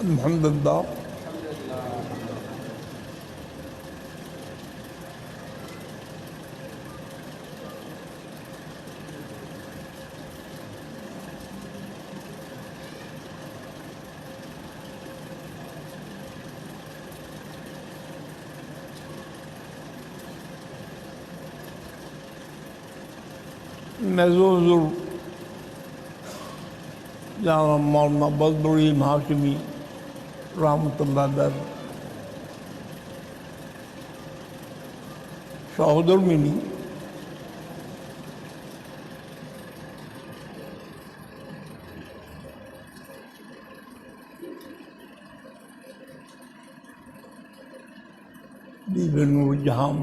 الحمد لله مزوزر جانا مولانا بدر الحاکمی রহমতুল্লাহ সহধর্মিনী। বিবেনুজাহাম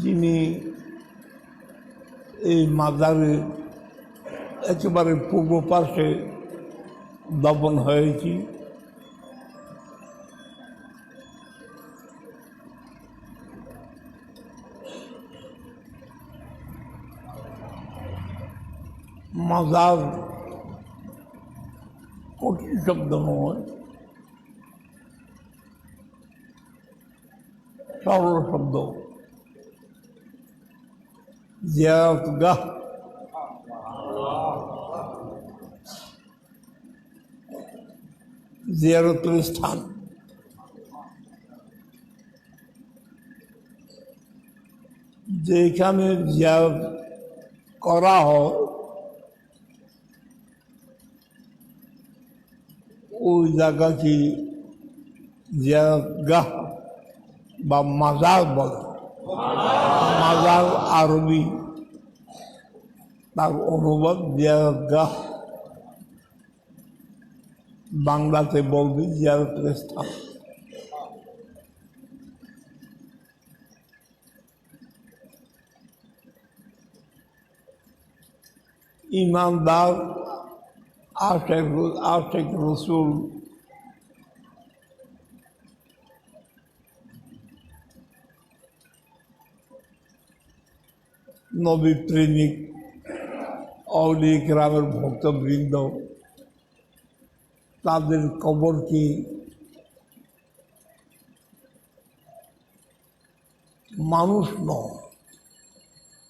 যিনি এই মাদারের একেবারে পূর্ব পাশে দাপন হয়েছি মাজার কঠিন শব্দ নয়। সরল শব্দ। জিয়ারতগাহ জিয়ারতের স্থান যেখানে জিয়ারত করা হয়, ওই জায়গাকে জিয়ারতগাহ বা মাজার বলে? মাজার আরবি। তার অনুবাদ জিয়ারতগাহ বাংলাতে বলবে জিয়ারতের স্থান ইমানদার আশেক আশেক রসুল। নবী প্রেমিক অলি গ্রামের ভক্তবৃন্দ। তাদের কবরকে মানুষ নয়,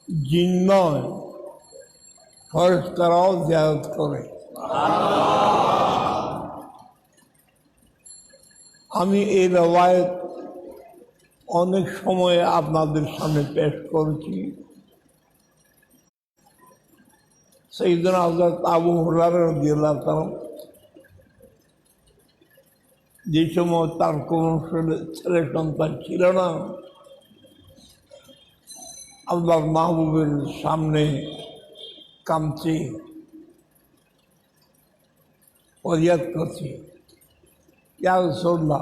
জিন নয় ফরেস্তারাও জায়ত করে। আমি এই রেওয়ায়ত অনেক সময় আপনাদের সামনে পেশ করেছি। সেই দিন হজরত আবু হরার তাআলা যে সময় তার কোনো ছেলে সন্তান ছিল না আল্লাহ মাহবুবের সামনে কামছে ফরিয়াদ করছি। ইয়ার সন্ধ্যা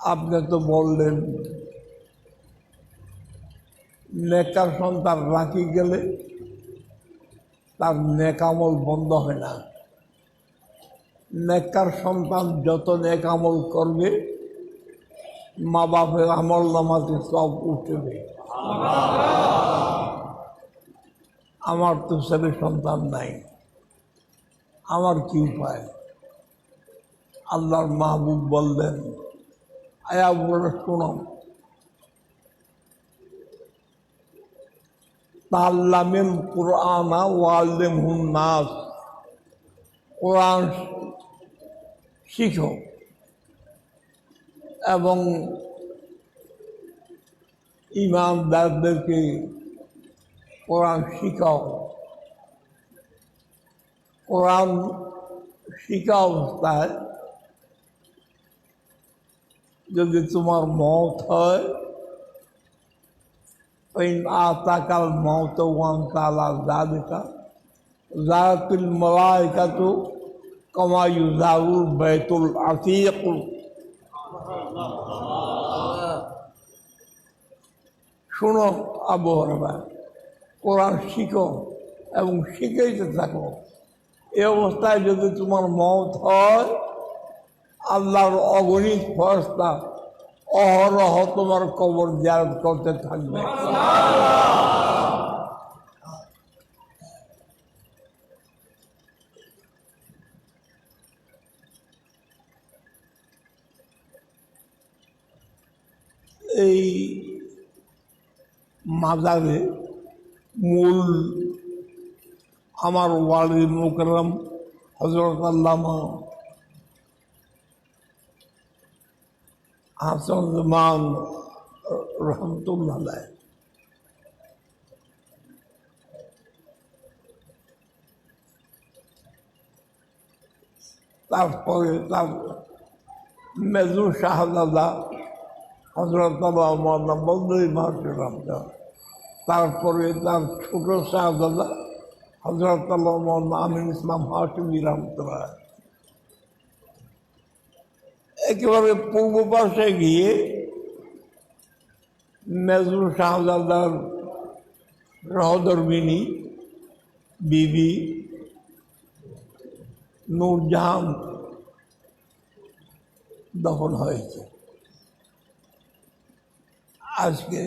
আপনি তো বললেন, নেকার সন্তান রাখি গেলে তার নেকামল বন্ধ হয় না। নেকার সন্তান যত নেক আমল করবে মা বাপের আমল নামাতে সব উঠবে। আমার তো ছেলে সন্তান নাই। আমার কি উপায়? আল্লাহর মাহবুব বললেন, আয়া বলে শোনো তাল্লামিল কোরআনা ওয়াল্লেম হুন নাস। কোরআন শিখো। এবং ইমানদারদেরকে কোরআন শিখাও। কোরআন শিখা অবস্থায় যদি তোমার মত হয়, ওই আতাকাল মত ওয়ান তালা জাদিকা জাতুল মলাইকাতু কমা ইউজাউল বাইতুল আতিক শোনো আবহাওয়া কোরআন শিখো এবং শিখেইতে থাকো। এ অবস্থায় যদি তোমার মত হয়, আল্লাহর অগণিত ফরস্তা অহরহ তোমার কবর জারত করতে থাকবে। মাজারে মূল আমার ওয়ালি মোকরম হজরত আল্লামা হাসান জামান রহমতুল্লাহ আলাইহ। তারপরে তার মেজু শাহজাদা হজরত মৌলানা বন্দী মাহসুরাম তারপরে তার ছোট শাহজাদা হজরত আমিন ইসলাম হাসিমি রহমতুল্লাহ একেবারে পূর্ব পাশে গিয়ে মেজু শাহজাদার সহধর্মিনী, বিবি নূরজাহান দফন হয়েছে। আজকে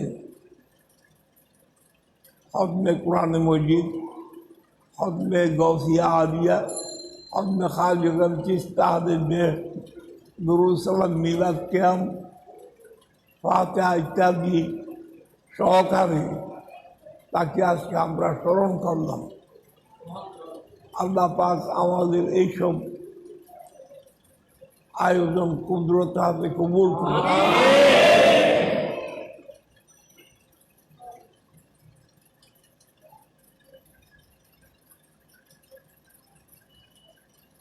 হদমে কোরআন মজিদ, হদমে গৌসিয়া আলিয়া, হদমে খালিগঞ্জ চিস্তাহাদের বেশ নুরুসালাম মিলাদ ক্যাম ফাতে ইত্যাদি সহকারে তাকে আজকে আমরা স্মরণ করলাম। আল্লাহ পাক আমাদের এইসব আয়োজন কুদরত হাতে কবুল করে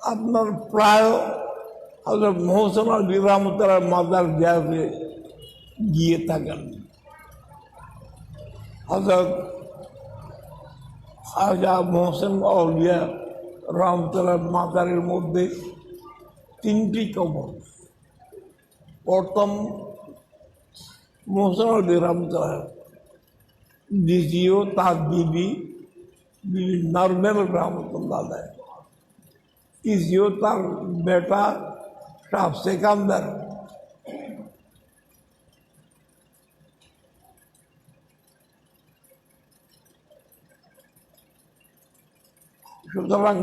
আপনার প্রায় হজরত মোহসেন আলী রহমতার মাদার জিয়ারে গিয়ে থাকেন হজরত খাজা মোহসেন আউলিয়া রহমতুল্লাহ মাজারের মধ্যে তিনটি কবর প্রথম মোহসেন আলী রহমতুল্লাহ দ্বিতীয় তার বিবি বিবি নর্মেল রহমতুল্লাহ আলাইহ। তৃতীয় তার বেটা শাহ সেকান্দার সুতরাং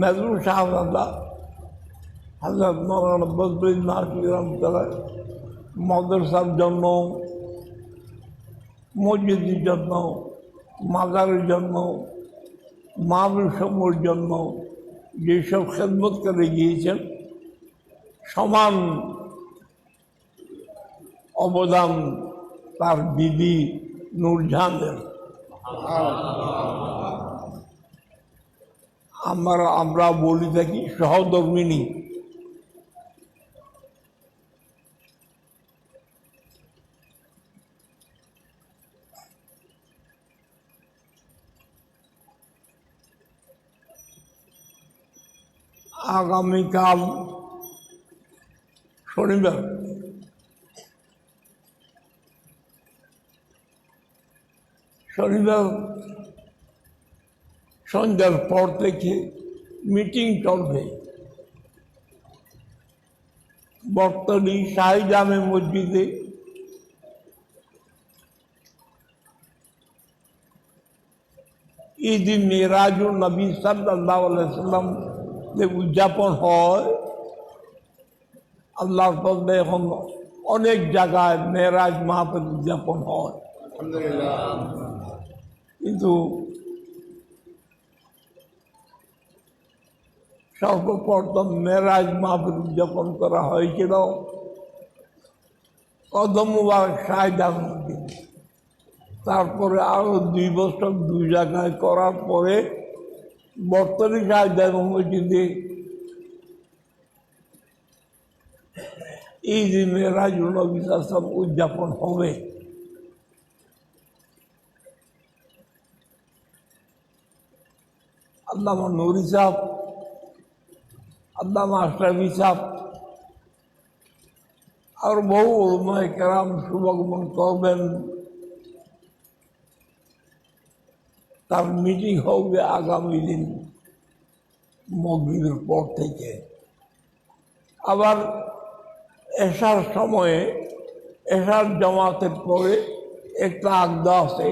মেজরু শাহজাদা হজরত মৌলানা বদরুল নাসির রহমতুল্লাহ জন্য, মসজিদের জন্য, মাজারের জন্য মানুষসমূহের জন্য যেসব খেদমত করে গিয়েছেন, সমান অবদান তার বিবি নূরজাহানের আমরা আমরা বলি থাকি সহধর্মিনী। আগামীকাল শনিবার। শনিবার সন্ধ্যার পর থেকে মিটিং চলবে। বর্তমানে শাহি জামে মসজিদে ঈদ মেরাজুল নবী সাল্লাহ সাল্লাম যে উদযাপন হয়, আল্লাহর পদে এখন অনেক জায়গায় মেরাজ মাহফিল উদযাপন হয়। কিন্তু সর্বপ্রথম মেরাজ মাহফিল উদযাপন করা হয়েছিল কদম মসজিদ তারপরে আরও দুই বছর দুই জায়গায় করার পরে বর্তমানে শাহজাহান মসজিদে। এই যে মেরাজ নবী আসলাম উদযাপন হবে। আল্লামা নুরি সাহ আল্লামা আশরাফি সাহ আর বহু কেরাম শুভগমন করবেন। তার মিটিং হবে আগামী দিন মগরীবের পর থেকে। আবার এসার সময়ে এসার জমাতের পরে একটা আগদা আছে।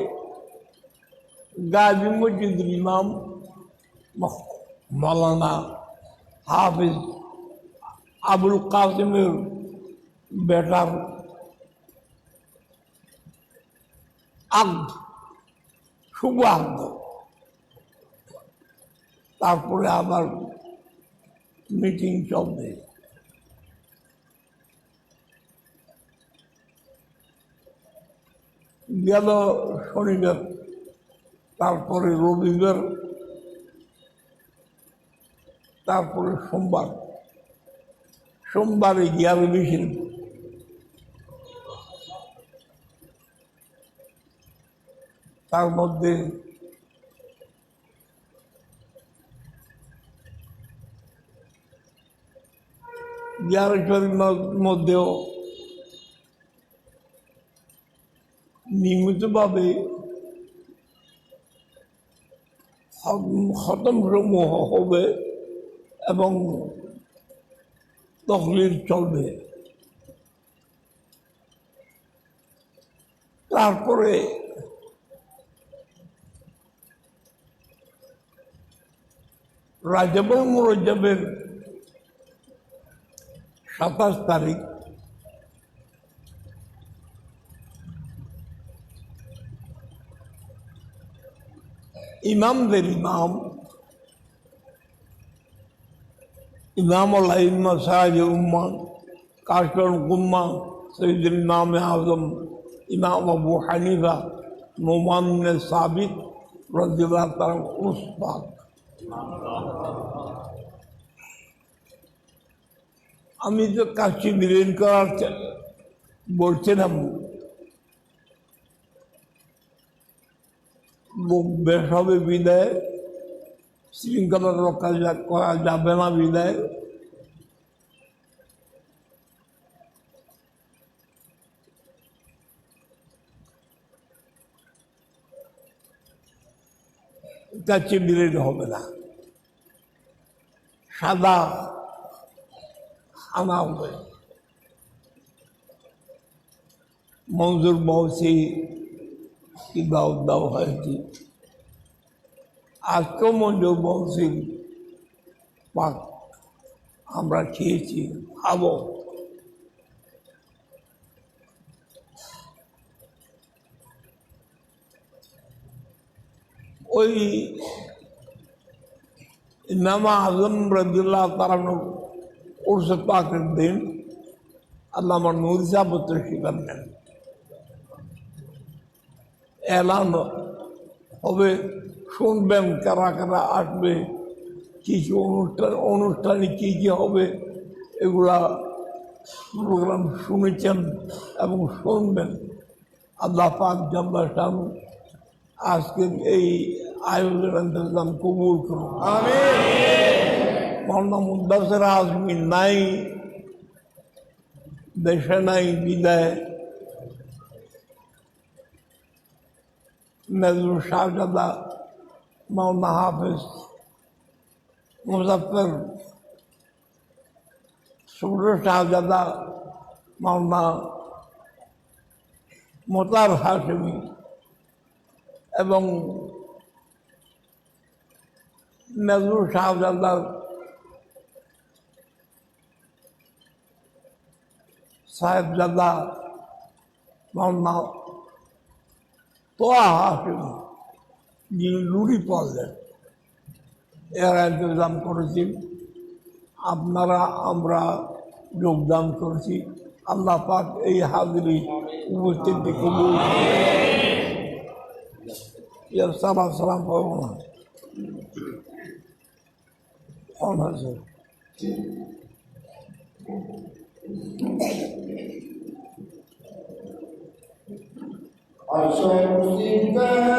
গাজী মসজিদুল ইমাম মৌলানা হাফিজ আবুল কাসিমের বেটার আগ্ধ আগ্ধ তারপরে আবার মিটিং চলবে। গেল শনিবার তারপরে রবিবার তারপরে সোমবার। সোমবারে গিয়ারে বেশি তার মধ্যে মধ্যেও নিয়মিতভাবে খতম সমূহ হবে এবং তকলির চলবে। তারপরে রাজাবুল মুরজ্জাবের সাতাশ তারিখ ইমামদের ইমাম ইমাম আল্লাহ সাহাজ উম্মা কাশর গুম্মা সৈদুল ইমাম আজম ইমাম আবু হানিফা নোমান সাবিত রজিল্লাহ তার উসপাক আমি তো কাজটি বিলীন করার বলছিলাম, ব- বেশ হবে বিদায় শৃঙ্খলা রক্ষা করা যাবে না বিদায় কাছে বিলীন হবে না। সাদা আনা হবে। মঞ্জুর বহসি কি দাওয়াত দেওয়া হয়েছে আজকেও মঞ্জুর বহসি পাক আমরা খেয়েছি, খাব। ওই ইমাম আজম রবিল্লাহ তারান উর্স পাকের দিন আল্লাহ আমার নূর সাবত্র শিকার নেন এলান হবে, শুনবেন কারা কারা আসবে, কী কী অনুষ্ঠান, অনুষ্ঠানে কী কী হবে, এগুলা প্রোগ্রাম শুনেছেন এবং শুনবেন। আল্লাহ পাক জাম্বা শানু আজকের এই আয়োজন ইন্তজাম কবুল করুন। মৌলানা মুদাসের আজমি নাই দেশে নাই বিদায়। মেজর শাহজাদা মৌলানা হাফিজ মুজাফর ছোট শাহজাদা মৌলানা মোতার হাসমি এবং মেজর শাহজাদার সাহেবজাদা মৌলানা তোয়া হাসিম যিনি লুড়ি পড়লেন এরা যোগদান করেছি। আপনারা আমরা যোগদান করেছি। আল্লাহ পাক এই হাজিরি উপস্থিতি কবুল ইয়ার সালাম সালাম করব না কম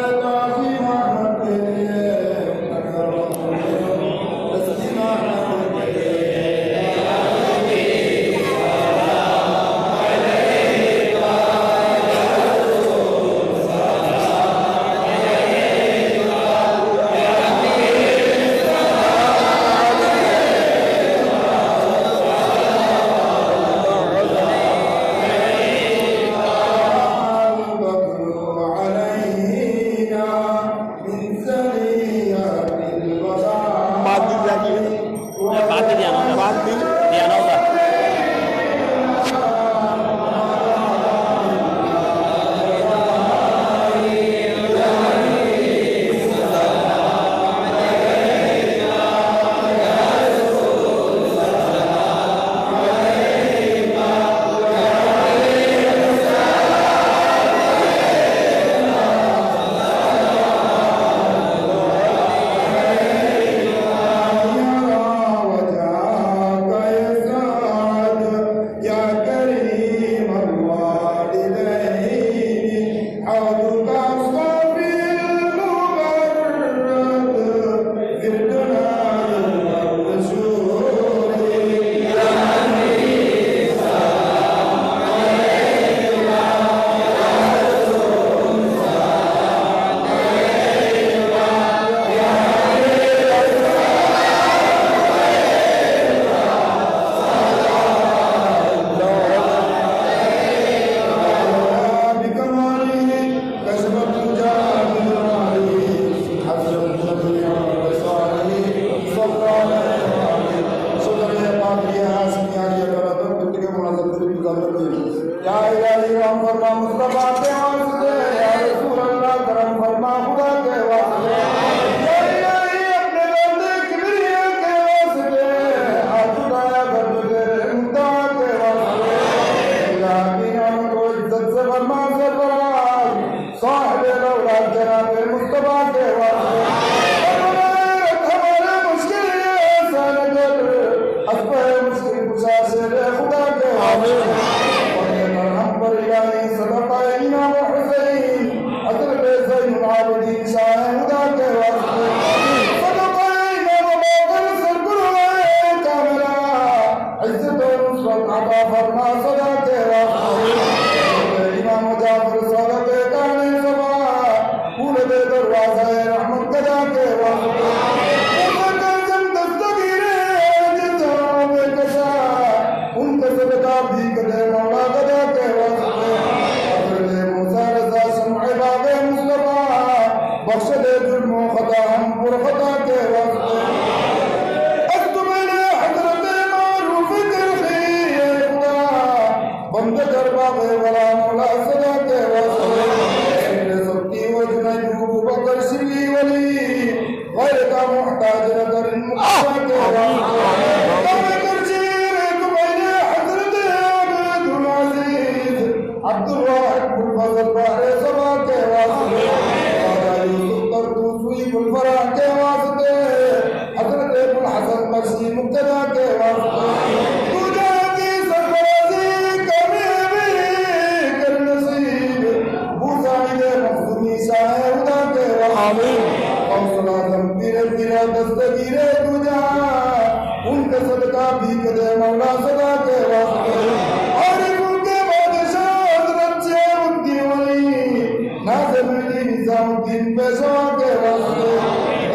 জনাবের মুস্তফা দেওয়া بخش دے ظلم و خطا ہم پر خطا کے وقت اکتمین حضرت معروف کرخی اے خدا بند کر باغ ولا تقدیر تو جا ان کا صدقہ بھی کدے مولا صدا کے واسطے۔ اور ان کے بادشاہ حضرت شیخ الدین ولی ناظم علی نظام الدین پیشوا کے واسطے۔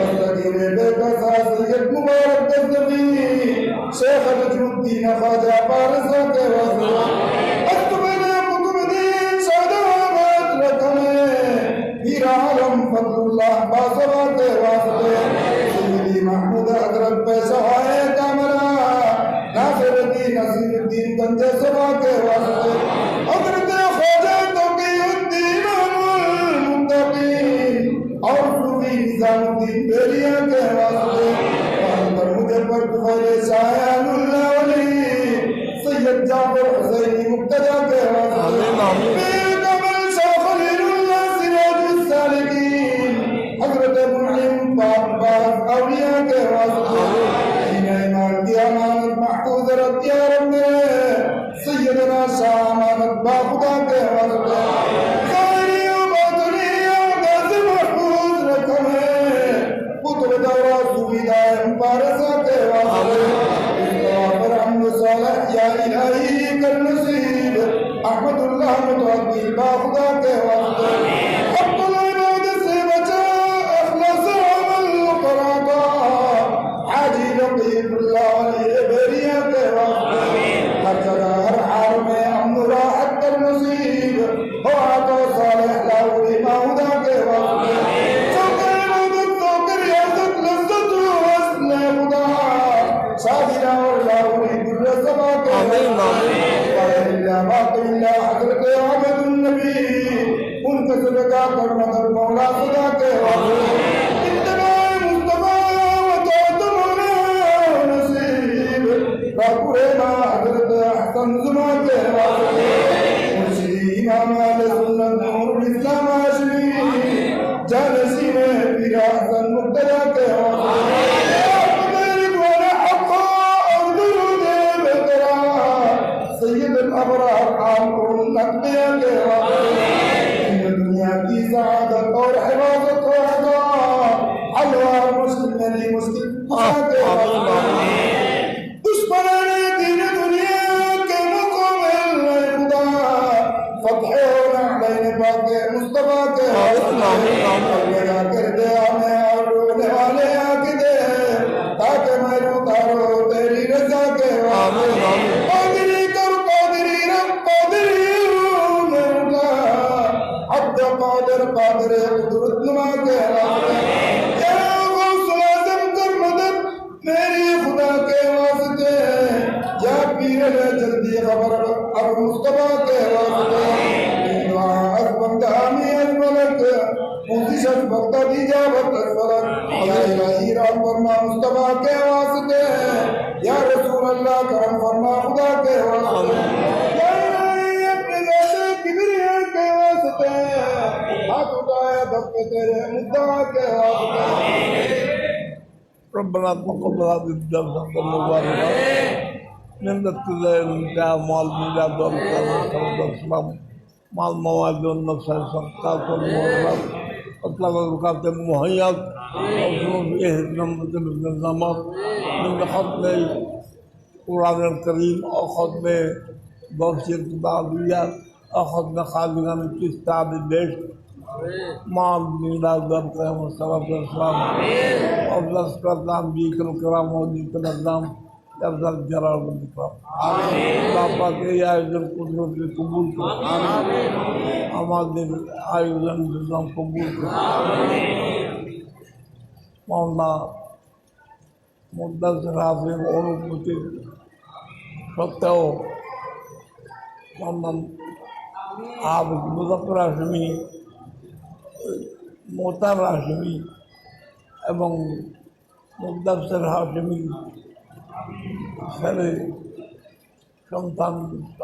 دستگیر بے قصاص یہ مبارک دستگیر شیخ نجم الدین خواجہ پارسا کے واسطے۔ دریا کے واسطے پر مجھے پر تمہارے سایہ اللہ علی سید جعفر حسینی مقتدہ کے واسطے میرے قبل شاہ اللہ سراج السالکین حضرت مرحیم پاک باپ اولیاء کے واسطے جنہ ایمان کی امانت محفوظ رکھ یا رب سیدنا شاہ امانت باپ bahudan نے جلدی خبر اب مصطفا کے واسطے یا رسول اللہ کرم فرما خدا کے واسطے۔ ربنا تقبل هذه الدرس ربنا যা মাল মিলা দরকার সব মাল মাওয়ার জন্য সরকার مهيض أصول إهدنا من النمط من حضن القرآن الكريم. أو حضن بوشية البعضية أو حضن خالقنا من كتاب البيت. مع الميلاد والقيام والصلاة والسلام أفضل الصلاة والسلام بيك الكرام وديك الأقدام তার আয়োজন কবুল আমাদের আয়োজন দুজন কবুল সত্ত্বেও মামলা আর আসমি মোতার আসমি এবং মুদাফসর হাসমি ছেলে সন্তান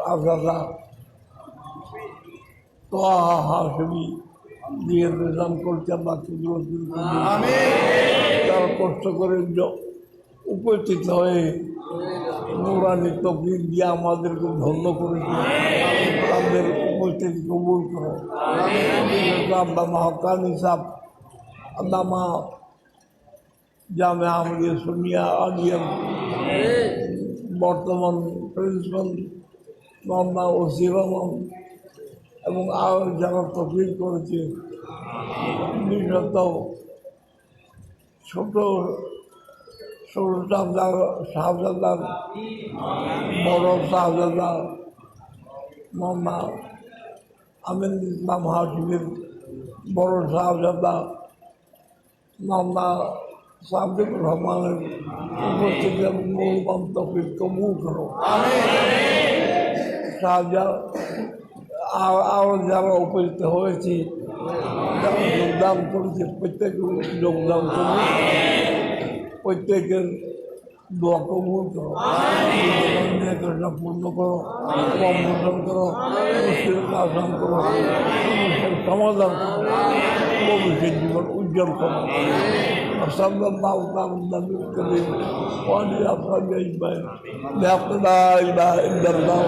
আজাদা তোহা হাসমি দিয়ে নিজাম করছে কবুল তারা কষ্ট করে উপস্থিত হয়ে নুরানি তকলিফ দিয়ে আমাদেরকে ধন্য করেছে তাদের উপস্থিতি কবুল করো আল্লাহ মাহকান হিসাব আল্লামা জামে আমাদের সোনিয়া আলিয়াম বর্তমান প্রিন্সিপাল মোহাম্মদ ওসির রহমান এবং আরও যারা তকলিফ করেছে বিশেষত ছোট ছোট শাহজাদার বড় শাহজাদা মোহাম্মদ আমিন ইসলাম বড় শাহজাদা মোহাম্মদ সাদিকুর রহমানের উপস্থিতি এবং মূলবান তফিক কবুল করো আর আরও যারা উপস্থিত হয়েছে যোগদান করেছে, প্রত্যেকে যোগদান করুন প্রত্যেকের দোয়া কবুল করো। কৃষ্ণ পূর্ণ করো কম্পোষণ করো আসান করো সমাধান করো, ভবিষ্যৎ জীবন উজ্জ্বল করো। وصلى الله على النبي الكريم وعلى اصحابه اجمعين لا اله الا الله